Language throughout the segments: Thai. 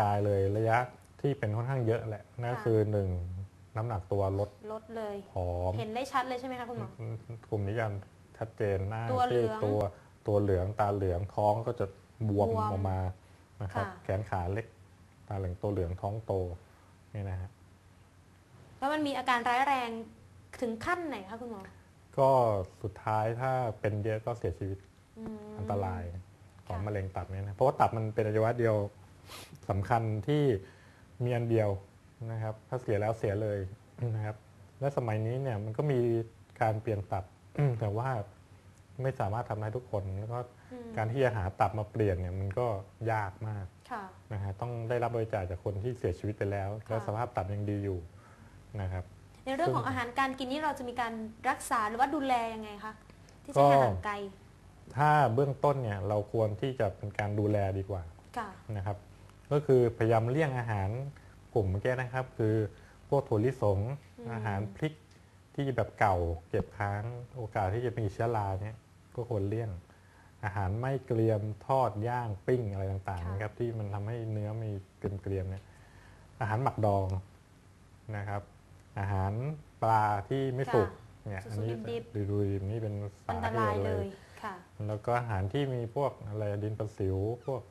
กายเลยระยะที่เป็นค่อนข้างเยอะแหละนั่นค่ะคือหนึ่งน้ำหนักตัวลดลดเลยผอมเห็นได้ชัดเลยใช่ไหมคะคุณหมอกลุ่มนี้กันชัดเจนหน้าตัวเหลืที่องตัวตัวเหลืองตาเหลืองท้องก็จะบวมบวมออกมานะครับค่ะแขนขาเล็ก ตาเหลืองตัวเหลืองท้องโตนี่นะฮะแล้วมันมีอาการร้ายแรงถึงขั้นไหนคะคุณหมอก็สุดท้ายถ้าเป็นเยอะก็เสียชีวิตอืมอันตรายของค่ะมะเร็งตับเนี่ยนะเพราะว่าตับมันเป็นอวัยวะเดียว สำคัญที่มีอันเดียวนะครับ ถ้าเสียแล้วเสียเลยนะครับ และสมัยนี้เนี่ยมันก็มีการเปลี่ยนตับ แต่ว่าไม่สามารถทำได้ทุกคนแล้วก็อืมการที่จะหาตับมาเปลี่ยนเนี่ยมันก็ยากมากค่ะนะฮะต้องได้รับบริจาคจากคนที่เสียชีวิตไปแล้ว แล้วสภาพตับยังดีอยู่นะครับ ในเรื่องของอาหารการกินนี่เราจะมีการรักษาหรือว่าดูแลยังไงคะที่ก็ใช้อาหารไกลถ้าเบื้องต้นเนี่ยเราควรที่จะเป็นการดูแลดีกว่าค่ะนะครับ ก็คือพยายามเลี่ยงอาหารกลุ่มเมื่อกี้นะครับ คือพวกถั่วลิสงอืมอาหารพริกที่แบบเก่าเก็บค้างโอกาสที่จะมีเชื้อราเนี่ยก็ควรเลี่ยง อาหารไม่เกรียมทอดย่างปิ้งอะไรต่างๆนะครับที่มันทำให้เนื้อมีเกรียมๆเนี่ยอาหารหมักดองนะครับ อาหารปลาที่ไม่สุกเนี่ยอันนี้สุกๆดิบดูๆนี่เป็นอัสานตเหรายตุเลเลยยค่ะแล้วก็อาหารที่มีพวกอะไรดินประสิวพวก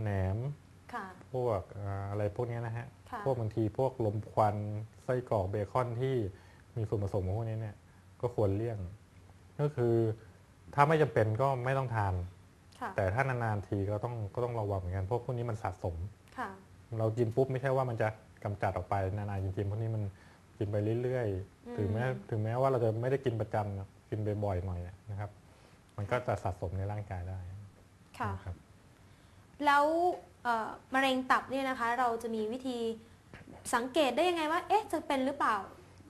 แหนม ค่ะ พวกเอ่ออะไรพวกเนี้ยนะฮะ ค่ะ พวกบางทีพวกลมควันไส้กรอกเบคอนที่มีส่วนผสมของพวกนี้เนี่ยก็ควรเลี่ยง ก็คือถ้าไม่จำเป็นก็ไม่ต้องทาน ค่ะแต่ถ้านานๆทีก็ต้องก็ต้องระวังเหมือนกันเพราะพวกนี้มันสะสม ค่ะเรากินปุ๊บไม่ใช่ว่ามันจะกำจัดออกไปนานๆจริงๆพวกนี้มันกินไปเรื่อยอืมๆถึงแม้ถึงแม้ว่าเราจะไม่ได้กินประจำนะกินบ่อยๆหน่อยนะครับ มันก็จะสะสมในร่างกายได้ค่ะ นะครับ แล้วเอ่อ มะเร็งตับเนี่ยนะคะ เราจะมีวิธีสังเกตได้ยังไงว่า เอ๊ะ จะเป็นหรือเปล่า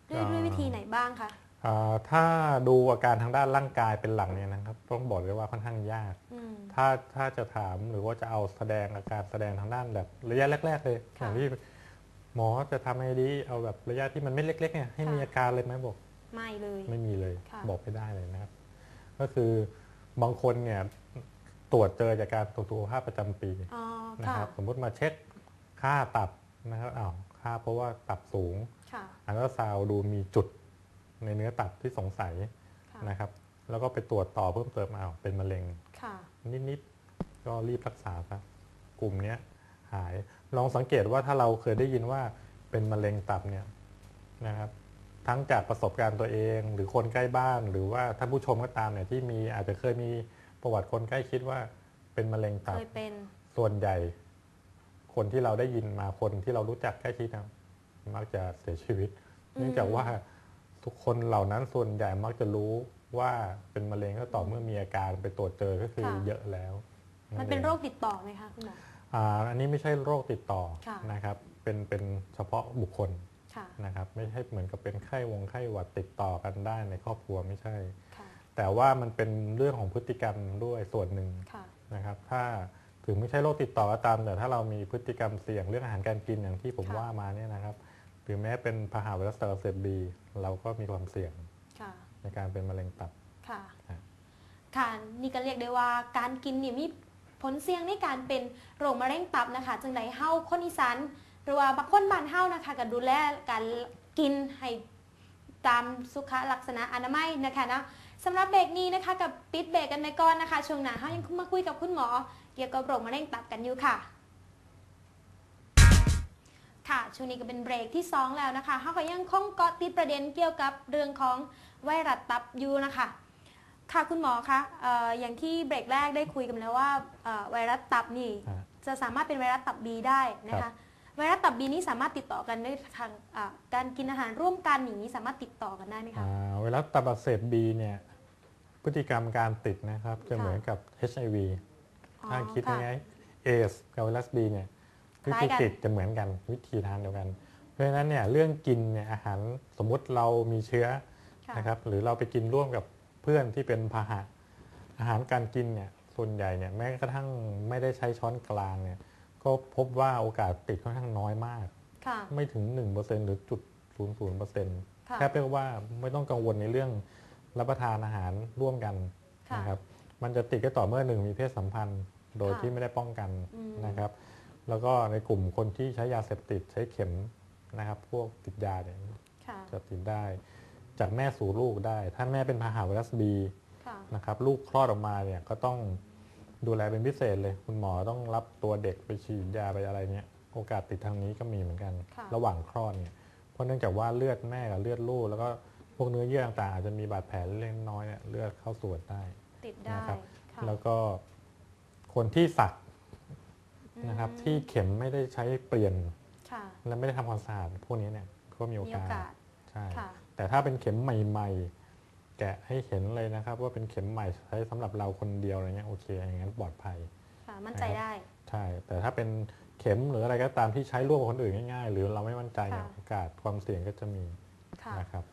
ด้วยอ่าด้วยวิธีไหนบ้างคะอ่าถ้าดูอาการทางด้านร่างกายเป็นหลักเนี่ยนะครับ ต้องบอกเลยว่าค่อนข้างยากอืมถ้าถ้าจะถามหรือว่าจะเอาแสดงอาการแสดงทางด้านแบบระยะแรก ๆ เลยอค่ะย่างที่หมอจะทำไงดีเอาแบบระยะที่มันไม่เล็กๆเนี่ยให้มีค่ะอาการเลยไหมบอก ไม่เลย ไม่มีเลยค่ะบอกไม่ได้เลยนะครับ ก็คือบางคนเนี่ย ตรวจเจอจากการตรวจสุขภาพประจำปีอ๋อนะค่ะครับสมมุติมาเช็คค่าตับนะครับอ้าวค่าเพราะว่าตับสูง ค่ะอันก็ซาวด์ดูมีจุดในเนื้อตับที่สงสัยค่ะนะครับ แล้วก็ไปตรวจต่อเพิ่มเติมอ้าวเป็นมะเร็ง ค่ะนิดๆก็รีบรักษาครับกลุ่มเนี้ยหายลองสังเกตว่าถ้าเราเคยได้ยินว่าเป็นมะเร็งตับเนี่ยนะครับ ทั้งจากประสบการณ์ตัวเอง หรือคนใกล้บ้านหรือว่าท่านผู้ชมก็ตามเนี่ยที่มีอาจจะเคยมี ประวัติคนใกล้ชิดว่าเป็นมะเร็งตับเคยเป็น ส่วนใหญ่ คนที่เราได้ยินมาคนที่เรารู้จักใกล้ชิดนะมักจะเสียชีวิต เนื่องจากว่าทุกคนเหล่านั้นส่วนใหญ่มักจะรู้ว่าเป็นมะเร็งก็ต่อเมื่อมีอาการไปตรวจเจอก็คือค่ะเยอะแล้ว มันเป็นองโรคติดต่อไหมคะคุณหมออ่าอันนี้ไม่ใช่โรคติดต่อค่ะนะครับ เป็นเป็นเฉพาะบุคคลค่ะนะครับ ไม่ใช่เหมือนกับเป็นไข้วงไข้หวัดติดต่อกันได้ในครอบครัวไม่ใช่ค่ะ แต่ว่ามันเป็นเรื่องของพฤติกรรมด้วยส่วนหนึ่งค่ะนะครับ ถ้าถึงไม่ใช่โรคติดต่อก็ตาม แต่ถ้าเรามีพฤติกรรมเสี่ยงเรื่องอาหารการกินอย่างที่ผมค่ะว่ามาเนี่ยนะครับหรือแม้เป็นพาหะไวรัสตับอักเสบบีเราก็มีความเสี่ยงค่ะในการเป็นมะเร็งตับค่ะครับค่ะนี่ก็เรียกได้ว่าการกินเนี่ยมีผลเสี่ยงในการเป็นโรคมะเร็งตับนะคะจังไดเฮาคนอีสานหรือว่าบางคนบ้านเฮานะคะก็ดูแลการกินให้ตามสุขลักษณะอนามัยนะคะนะ สำหรับเบรกนี้นะคะกับปิดเบรกกันไปก่อนนะคะ ช่วงหน้าเฮายังมาคุยกับคุณหมอ เกี่ยวกับโรคมะเร็งตับกันอยู่ค่ะ ค่ะช่วงนี้ก็เป็นเบรกที่ 2 แล้วนะคะเขาก็ยังคงเกาะติดประเด็นเกี่ยวกับเรื่องของไวรัสตับอยู่นะคะค่ะคุณหมอคะเอ่ออย่างที่เบรกแรกได้คุยกันแล้วว่าเอ่อไวรัสตับนี่ฮะจะสามารถเป็นไวรัสตับบีได้นะครัคะ บ ไวรัสตับบีนี้สามารถติดต่อกันได้ทางอ่าการกินอาหารร่วมกันอย่างนี้สามารถติดต่อกันได้ไหมคะอ่าไวรัสตับอักเสบบีเนี่ยพฤติกรรมการติดนะครับจะค่ะเหมือนกับ HIV อ๋อถ้าคิดค่ะง่ายๆเอสกับไวรัสบีเนี่ยควิล้ายธีกันติดจะเหมือนกันวิธีทานเดียวกัน เพราะฉะนั้นเนี่ยเรื่องกินเนี่ยอาหารสมมุติเรามีเชื้อค่ะนะครับหรือเราไปกินร่วมกับเพื่อนที่เป็นพาหะอาหารการกินเนี่ยส่วนใหญ่เนี่ยแม้กระทั่งไม่ได้ใช้ช้อนกลางเนี่ย ก็พบว่าโอกาสติดค่อนข้างน้อยมาก ค่ะไม่ถึง 1%หรือจุด00%ค่ะ แค่เรียกว่าไม่ต้องกังวลในเรื่องรับประทานอาหารร่วมกันค่ะ นะครับมันจะติดก็ต่อเมื่อหนึ่งมีเพศสัมพันธ์ โดยค่ะที่ไม่ได้ป้องกันอืม นะครับแล้วก็ในกลุ่มคนที่ใช้ยาเสพติดใช้เข็มนะครับพวกติดยาเนี่ยค่ะ จะติดได้ จากแม่สู่ลูกได้ ถ้าแม่เป็นพาหะไวรัสบี ค่ะ นะครับลูกคลอดออกมาเนี่ยก็ต้อง ดูแลเป็นพิเศษเลย คุณหมอต้องรับตัวเด็กไปฉีดยาไปอะไรเนี่ยโอกาสติดทางนี้ก็มีเหมือนกันค่ะระหว่างคลอดเนี่ยเพราะเนื่องจากว่าเลือดแม่กับเลือดลูกแล้วก็พวกเนื้อเยื่อต่างๆอาจจะมีบาดแผลเล็กน้อยเนี่ยเลือดเข้าส่วนได้ติดได้นะครับค่ะแล้วก็คนที่สักนะครับอืมที่เข็มไม่ได้ใช้เปลี่ยนค่ะและไม่ได้ทำความสะอาดพวกนี้เนี่ยก็มีโอมีโอากกาสสใช่ค่ะแต่ถ้าเป็นเข็มใหม่ ๆ แกะให้เห็นเลยนะครับ ว่าเป็นเข็มใหม่ใช้สำหรับเราคนเดียวอะไรเงี้ยโอเคอย่างนั้นปลอดภัยค่ะมั่นใจได้ ใช่ แต่ถ้าเป็นเข็มหรืออะไรก็ตามที่ใช้ร่วมกับคนอื่นง่ายๆ หรือเราไม่มั่นใจเนี่ยค่ะโอกาสความเสี่ยงก็จะมีค่ะนะครับ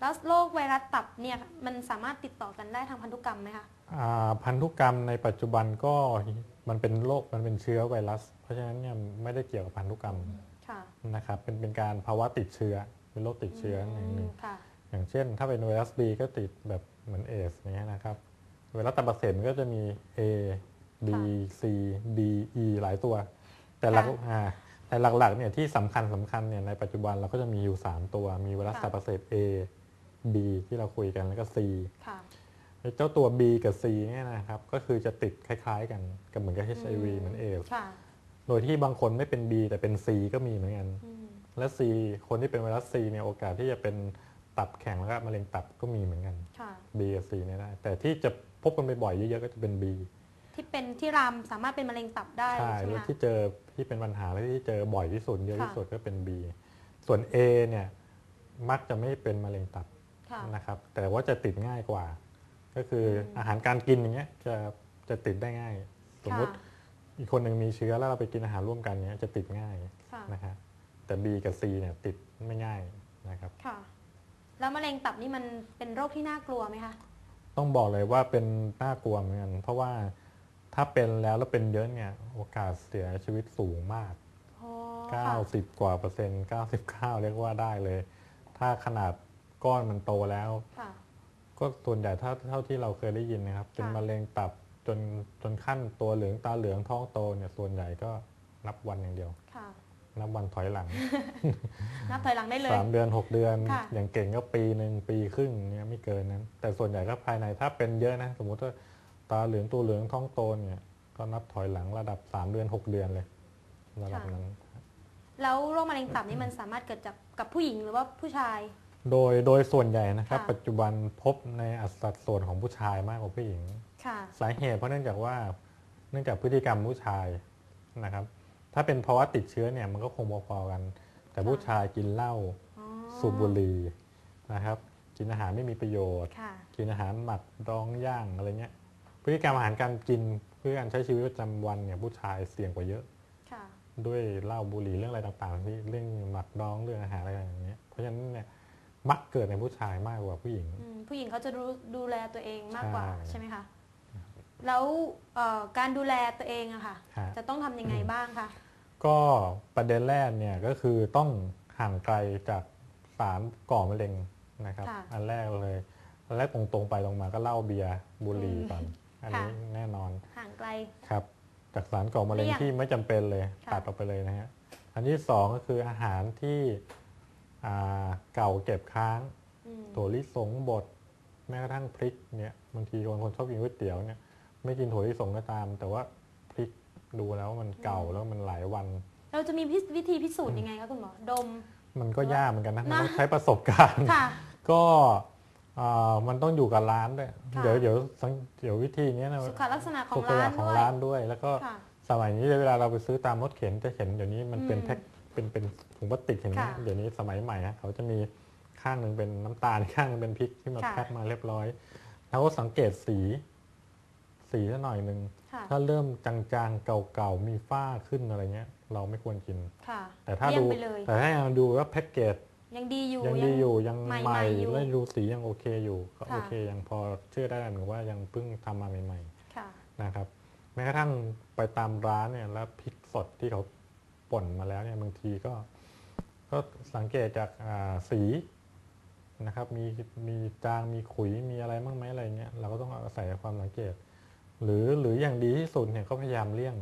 แล้วโรคไวรัสตับเนี่ยมันสามารถติดต่อกันได้ทางพันธุกรรมไหมคะอ่าพันธุกรรมในปัจจุบันก็มันเป็นโรคมันเป็นเชื้อไวรัส เพราะฉะนั้นเนี่ยไม่ได้เกี่ยวกับพันธุกรรมค่ะนะครับเป็นเป็นการภาวะติดเชื้อเป็นโรคติดเชื้ออย่างหนึ่งมค่ะ อย่างเช่น ถ้าเป็นไวรัส B ก็ติดแบบเหมือนเอสอย่างเงี้ยนะครับไวรัสตับอักเสบมันก็จะมี A B C D E หลายตัว แต่หลักค่ะอ่าแต่หลักๆเนี่ยที่สำคัญสำคัญเนี่ยในปัจจุบันเราก็จะมีอยู่ 3 ตัว มีไวรัสค่ะตับอักเสบ A B ที่เราคุยกันแล้วก็ C ค่ะไอ้เจ้าตัว B กับ C เนี่ยนะครับก็คือจะติดคล้ายๆ กันกับเหมือนกับ HIV อืมเหมือนเอสค่ะโดยที่บางคนไม่เป็น B แต่เป็น C ก็มีเหมือนกันอืมและ C คนที่เป็นไวรัส C เนี่ยโอกาสที่จะเป็น ตับแข็งแล้วก็มะเร็งตับก็มีเหมือนกันค่ะ B กับ C เนี่ยได้ แต่ที่จะพบกันบ่อยๆเยอะๆก็จะเป็น B ที่เป็นที่รามสามารถเป็นมะเร็งตับได้ใช่ใช่ไหมแล้วคะที่เจอที่เป็นปัญหาและที่เจอบ่อยที่สุดเยอะที่ค่ะสุดก็เป็น B ส่วน A เนี่ยมักจะไม่เป็นมะเร็งตับค่ะนะครับ แต่ว่าจะติดง่ายกว่า ก็คืออมอาหารการกินอย่างเงี้ยจะจะติดได้ง่าย สมมติค่ะอีกคนหนึ่งมีเชื้อแล้วเราไปกินอาหารร่วมกันเนี้ยจะติดง่ายค่ะนะครับแต่ B กับ C เนี่ยติดไม่ง่ายนะครับค่ะ แล้วมะเร็งตับนี่มันเป็นโรคที่น่ากลัวไหมคะ ต้องบอกเลยว่าเป็นน่ากลัวเหมือนกันเพราะว่าถ้าเป็นแล้วแล้วเป็นเยอะเนี่ยโอกาสเสียชีวิตสูงมากอ๋อค่ะ90 กว่าเปอร์เซ็นต์ 99 เรียกว่าได้เลย ถ้าขนาดก้อนมันโตแล้วค่ะก็ส่วนใหญ่ถ้าเท่าที่เราเคยได้ยินนะครับ เป็นค่ะมะเร็งตับจนจนขั้นตัวเหลืองตาเหลืองท้องโตเนี่ยส่วนใหญ่ก็นับวันอย่างเดียวค่ะ นับวันถอยหลัง นับถอยหลังได้เลยสามเดือน6เดือนค่ะอย่างเก่งก็ปีหนึ่งปีครึ่งเนี่ยไม่เกินนั้น แต่ส่วนใหญ่ก็ภายในถ้าเป็นเยอะนะ สมมุติว่าตาเหลืองตัวเหลืองท้องโตเนี่ยก็นับถอยหลังระดับ3เดือน6เดือนเลยระดับนั้น แล้วโรคมะเร็งตับนี่มันสามารถเกิดจากกับผู้หญิงหรือว่าผู้ชาย โดยโดยส่วนใหญ่นะครับค่ะปัจจุบันพบในอัสัดส่วนของผู้ชายมากกว่าผู้หญิงค่ะสาเหตุเพราะเนื่องจากว่า เนื่องจากพฤติกรรมผู้ชายนะครับ ถ้าเป็นภาวะติดเชื้อเนี่ยมันก็คงพอๆกัน แต่ผู้ชายกินเหล้าอ๋อสูบบุหรี่นะครับ กินอาหารไม่มีประโยชน์ ค่ะกินอาหารหมักดองย่างอะไรเงี้ยพฤติกรรมอาหารการกินพฤติกรรมใช้ชีวิตประจำวันเนี่ยผู้ชายเสี่ยงกว่าเยอะ ค่ะ ด้วยเหล้าบุหรี่เรื่องอะไรต่างๆที่เรื่องหมักดองเรื่องอาหารอะไรอย่างเงี้ยเพราะฉะนั้นเนี่ยมักเกิดในผู้ชายมากกว่าผู้หญิง อืมผู้หญิงเขาจะรู้ดูแลตัวเองมากกว่าใช่ ใช่ไหมคะ แล้วเอ่อการดูแลตัวเองอะค่ะ ฮะ จะต้องทำยังไงบ้างคะ ก็ประเด็นแรกเนี่ยก็คือต้องห่างไกลจากสารก่อมะเร็งนะครับ ค่ะอันแรกเลยอันแรกตรงๆไปตรงมาก็เหล้าเบียร์บุหรี่อืมก่อนอันนี้ค่ะแน่นอนห่างไกล ครับ จากสารก่อมะเร็งเลี่ยงที่ไม่จำเป็นเลยค่ะ ตัดออกไปเลยนะฮะอันที่สองก็คืออาหารที่อ่าเก่าเก็บค้าง อืม ถั่วลิสงบดแม้กระทั่งพริกเนี่ยบางทีคนคนชอบกินก๋วยเตี๋ยวเนี่ย ไม่กินถั่วลิสงก็ตาม แต่ว่าพริกดูแล้วมันเก่าแล้วมันหลายวัน เราจะมีพิวิธีพิสูจน์ยังไงคะคุณหมอดม มันก็ยากเหมือนกันนะมันนะต้องใช้ประสบการณ์ค่ะ ก็อ่ามันต้องอยู่กับร้านด้วยค่ะเดี๋ยวเดี๋ยวสังเดี๋ยววิธีเนี้ยนะสุขลักษณะขอสุงขร้าลันกษณ์ของด้วยร้านด้วย แล้วก็ค่ะสมัยนี้เวลาเราไปซื้อตามรถเข็นจะเห็นเดี๋ยวนี้มันเป็นอืมแพ็คเป็นเป็นถุงพลาสติกเห็นไหมค่ะเดี๋ยวนี้สมัยใหม่นะเขาจะมีข้างหนึ่งเป็นน้ำตาลข้างหนึงเป็นพริกที่มาค่ะแพ็คมาเรียบร้อย แล้วก็สังเกตสี สีซะหน่อยหนึ่งค่ะถ้าเริ่มจางๆเก่าๆมีฝ้าขึ้นอะไรเงี้ย เราไม่ควรกิน ค่ะแต่ถ้าเลี่ยดูงไปเลย แต่ถ้ายังดูว่าแพ็กเกจยังดีอยู่ ยังดีอยู่ยังใหม่ๆใหม่อยู่และดูสียังโอเคอยู่ก็ค่ะ โอเคยังพอเชื่อได้หรือว่ายังเพิ่งทำมาใหม่ค่ะ ๆนะครับแม้กระทั่งไปตามร้านเนี่ยแล้วพริกสดที่เขาป่นมาแล้วเนี่ยบางทีก็ก็สังเกตจากอ่าสีนะครับมีมีจางมีขุยมีอะไรบ้างไหมอะไรเงี้ยเราก็ต้องอาศัยความสังเกต หรือหรืออย่างดีที่สุดเนี่ยก็พยายามเลี่ยง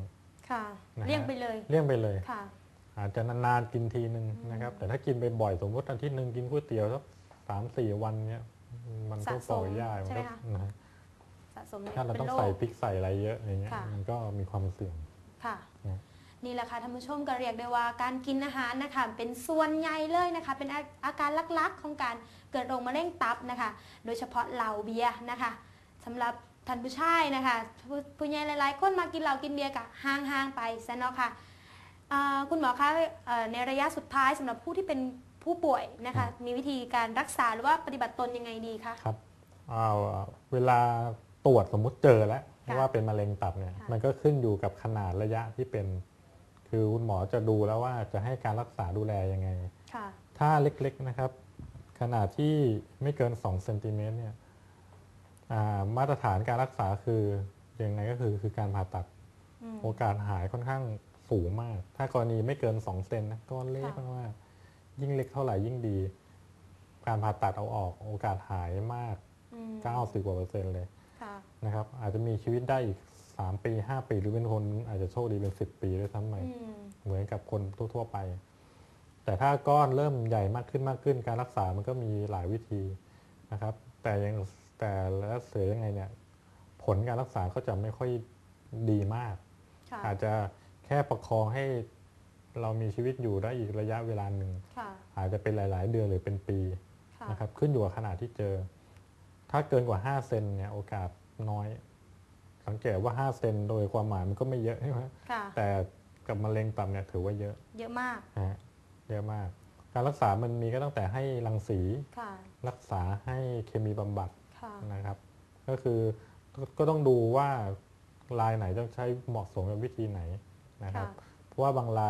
ค่ะ นะฮะ เลี่ยงไปเลยเลี่ยงไปเลย ค่ะ อาจจะนานๆกินทีนึงนะครับ แต่ถ้ากินไปบ่อยสมมติอาทิตย์หนึ่งกินก๋วยเตี๋ยวสักสามสี่วันเนี้ยมันก็สะสปล่มอยยากมันใช่ไหมก็คะ นะฮะสะสมถ้าเราเป็นต้องโรใส่คพริกใส่อะไรเยอะอย่างเงี้ยค่ะ มันก็มีความเสี่ยง ค่ะ นะ นี่แหละค่ะท่านผู้ชมก็เรียกได้ว่าการกินอาหารนะคะเป็นส่วนใหญ่เลยนะคะ เป็นอาอาการลักๆของการเกิดโรคมะเร็งตับนะคะ โดยเฉพาะเหล้าเบียร์นะคะสำหรับ ท่านผู้ชายนะคะผู้ผู้ใหญ่หลายๆ คนมากินเหล้ากินเบียร์กะห่างๆไปซะเนาะค่ะอ่าคุณหมอคะเอ่อในระยะสุดท้ายสำหรับผู้ที่เป็นผู้ป่วยนะคะมีวิธีการรักษาหรือว่าปฏิบัติตนยังไงดีคะครับเอาเวลาตรวจสมมุติเจอแล้วค่ะว่าเป็นมะเร็งตับเนี่ยค่ะมันก็ขึ้นอยู่กับขนาดระยะที่เป็น คือคุณหมอจะดูแล้วว่าจะให้การรักษาดูแลยังไงค่ะถ้าเล็กๆนะครับ ขนาดที่ไม่เกิน2เซนติเมตรเนี่ยอ่า มาตรฐานการรักษาคือยังไงก็คือคือการผ่าตัดอืมโอกาสหายค่อนข้างสูงมาก ถ้ากรณีไม่เกิน2เซนนะก้อนเล็กค่ะมากๆยิ่งเล็กเท่าไหร่ยิ่งดี การผ่าตัดเอาออกโอกาสหายมากอืม90กว่าเปอร์เซ็นต์เลยค่ะนะครับ อาจจะมีชีวิตได้อีก 3 ปี 5 ปี หรือเป็นคนอาจจะโชคดีเป็น 10 ปีด้วยซ้ำไปอืมเหมือนกับคนทั่วๆไป แต่ถ้าก้อนเริ่มใหญ่มากขึ้นมากขึ้น การรักษามันก็มีหลายวิธีนะครับ แต่ยัง แต่แล้วเสียยังไงเนี่ยผลการรักษาก็จะไม่ค่อยดีมากค่ะอาจจะแค่ประคองให้เรามีชีวิตอยู่ได้อีกระยะเวลาหนึ่งค่ะอาจจะเป็นหลาย ๆ เดือนหรือเป็นปีค่ะนะครับขึ้นอยู่กับขนาดที่เจอ ถ้าเกินกว่า 5 เซนเนี่ยโอกาสน้อย สังเกตว่า 5 เซนโดยความหมายมันก็ไม่เยอะใช่ไหมค่ะแต่กับมะเร็งตับเนี่ยถือว่าเยอะ เยอะมากนะฮะเยอะมาก การรักษามันมีก็ตั้งแต่ให้รังสีค่ะรักษาให้เคมีบำบัดค่ะ นะครับ ก็คือก็ก็ต้องดูว่าลายไหนจะใช้เหมาะสมกับวิธีไหนนะครับค่ะเพราะว่าบางราย